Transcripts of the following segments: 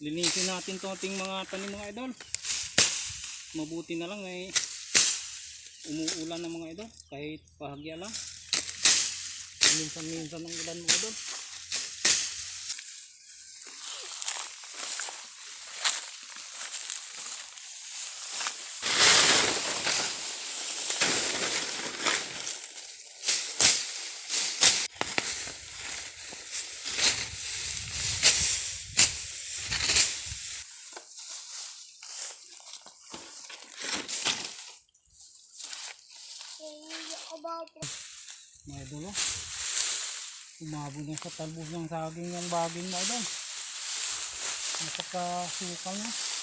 Linisin natin to ating mga tanim mga idol. Mabuti na lang ay umuulan ng mga idol kahit pahagya lang. Minsan-minsan ang ulan mga idol. Mga idol oh. Umabot na sa talbos ng saging yung baging mga idol. Napakasukal niya.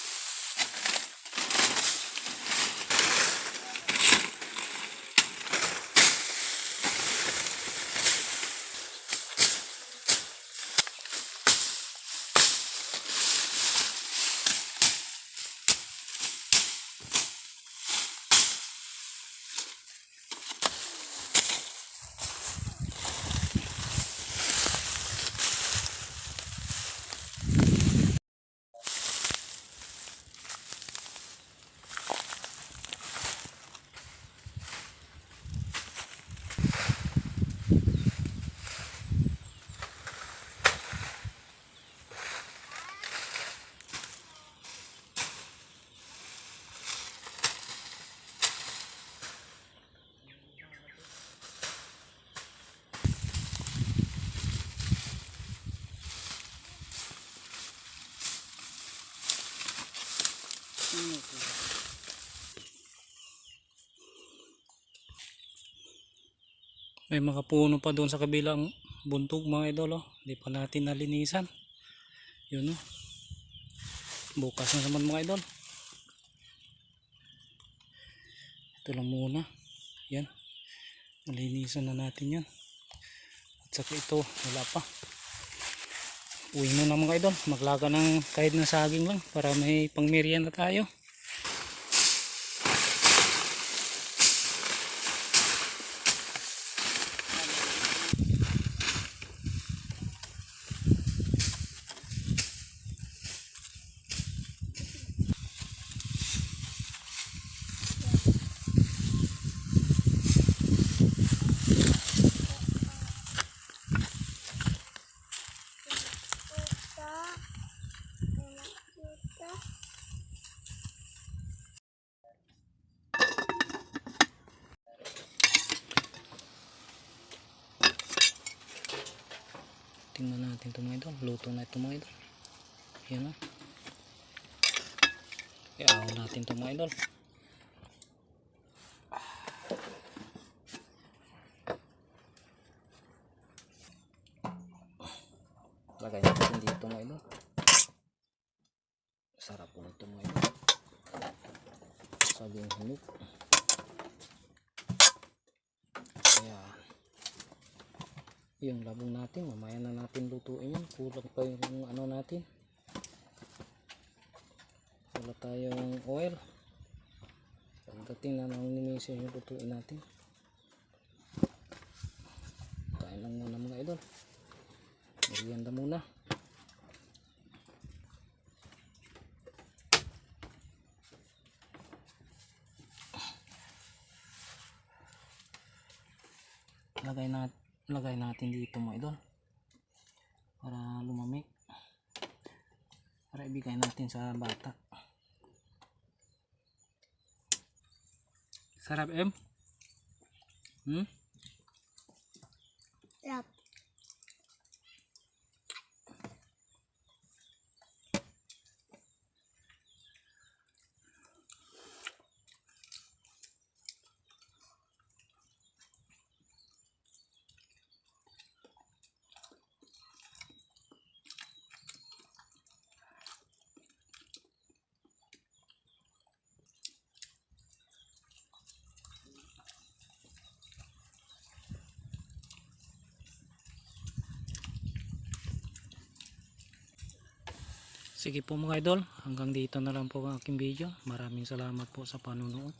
May mga puno pa doon sa kabilang buntog mga idol oh. Hindi pa natin nalinisan. Yun oh. Bukas na naman mga idol. Ito lang muna. Yan. Nalinisan na natin yan. At saka ito, wala pa. Uwi mo na mga idol. Maglaga ng kahit na saging lang para may pangmerienda tayo. Tingnan natin ito mga idol. Luto na ito mga idol. Yan o. Iaw natin ito mga idol. Lagay natin dito mga idol. Sarap po nito mga idol. Saging hinog. Kaya yung labong natin mamaya na natin lutuin yan kulang pa yung ano natin. Wala tayong oil. Pagdating na ng nimisyon yung lutuin natin. Kain lang muna mga idol. Merienda muna. Lagay natin lagay natin dito mga idol para lumamig para ibigay natin sa bata sarap em hmm? Yep. Sige po mga idol, hanggang dito na lang po ang aking video. Maraming salamat po sa panonood.